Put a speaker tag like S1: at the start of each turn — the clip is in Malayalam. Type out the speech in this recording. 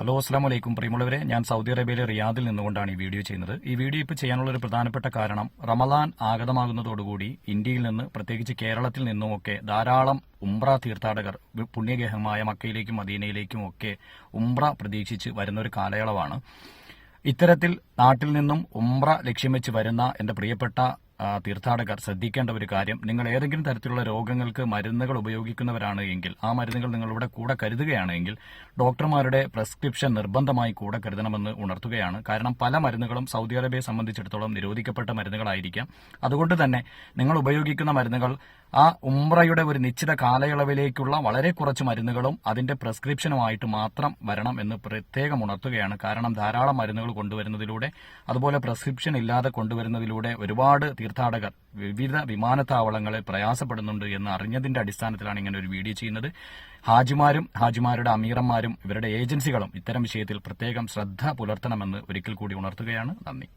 S1: ഹലോ അസ്സാം വലൈക്കും പ്രിയമുള്ളവരെ ഞാൻ സൗദി അറേബ്യയിലെ റിയാദിൽ നിന്നുകൊണ്ടാണ് ഈ വീഡിയോ ചെയ്യുന്നത്. ഈ വീഡിയോ ഇപ്പോൾ ചെയ്യാനുള്ള ഒരു പ്രധാനപ്പെട്ട കാരണം റമദാൻ ആഗതമാകുന്നതോടുകൂടി ഇന്ത്യയിൽ നിന്ന് പ്രത്യേകിച്ച് കേരളത്തിൽ നിന്നുമൊക്കെ ധാരാളം ഉംറ തീർത്ഥാടകർ പുണ്യഗ്രഹമായ മക്കയിലേക്കും മദീനയിലേക്കും ഒക്കെ ഉംറ പ്രതീക്ഷിച്ച് വരുന്ന ഒരു കാലയളവാണ്. ഇത്തരത്തിൽ നാട്ടിൽ നിന്നും ഉംറ ലക്ഷ്യം വെച്ച് വരുന്ന എന്റെ പ്രിയപ്പെട്ട തീർത്ഥാടകർ ശ്രദ്ധിക്കേണ്ട ഒരു കാര്യം നിങ്ങൾ ഏതെങ്കിലും തരത്തിലുള്ള രോഗങ്ങൾക്ക് മരുന്നുകൾ ഉപയോഗിക്കുന്നവരാണ് എങ്കിൽ ആ മരുന്നുകൾ നിങ്ങളിവിടെ കൂടെ കരുതുകയാണെങ്കിൽ ഡോക്ടർമാരുടെ പ്രെസ്ക്രിപ്ഷൻ നിർബന്ധമായി കൂടെ കരുതണമെന്ന് ഉണർത്തുകയാണ്. കാരണം പല മരുന്നുകളും സൗദി അറേബ്യയെ സംബന്ധിച്ചിടത്തോളം നിരോധിക്കപ്പെട്ട മരുന്നുകളായിരിക്കാം. അതുകൊണ്ട് തന്നെ നിങ്ങൾ ഉപയോഗിക്കുന്ന മരുന്നുകൾ ആ ഉംറയുടെ ഒരു നിശ്ചിത കാലയളവിലേക്കുള്ള വളരെ കുറച്ച് മരുന്നുകളും അതിന്റെ പ്രെസ്ക്രിപ്ഷനുമായിട്ട് മാത്രം വരണം എന്ന് പ്രത്യേകം ഉണർത്തുകയാണ്. കാരണം ധാരാളം മരുന്നുകൾ കൊണ്ടുവരുന്നതിലൂടെ അതുപോലെ പ്രെസ്ക്രിപ്ഷൻ ഇല്ലാതെ കൊണ്ടുവരുന്നതിലൂടെ ഒരുപാട് തീർത്ഥാടകർ വിവിധ വിമാനത്താവളങ്ങളെ പ്രയാസപ്പെടുന്നുണ്ട് എന്ന് അറിഞ്ഞതിന്റെ അടിസ്ഥാനത്തിലാണ് ഇങ്ങനെ ഒരു വീഡിയോ ചെയ്യുന്നത്. ഹാജിമാരും ഹാജിമാരുടെ അമീറന്മാരും ഇവരുടെ ഏജൻസികളും ഇത്തരം വിഷയത്തിൽ പ്രത്യേകം ശ്രദ്ധ പുലർത്തണമെന്ന് ഒരിക്കൽ കൂടി ഉണർത്തുകയാണ്. നന്ദി.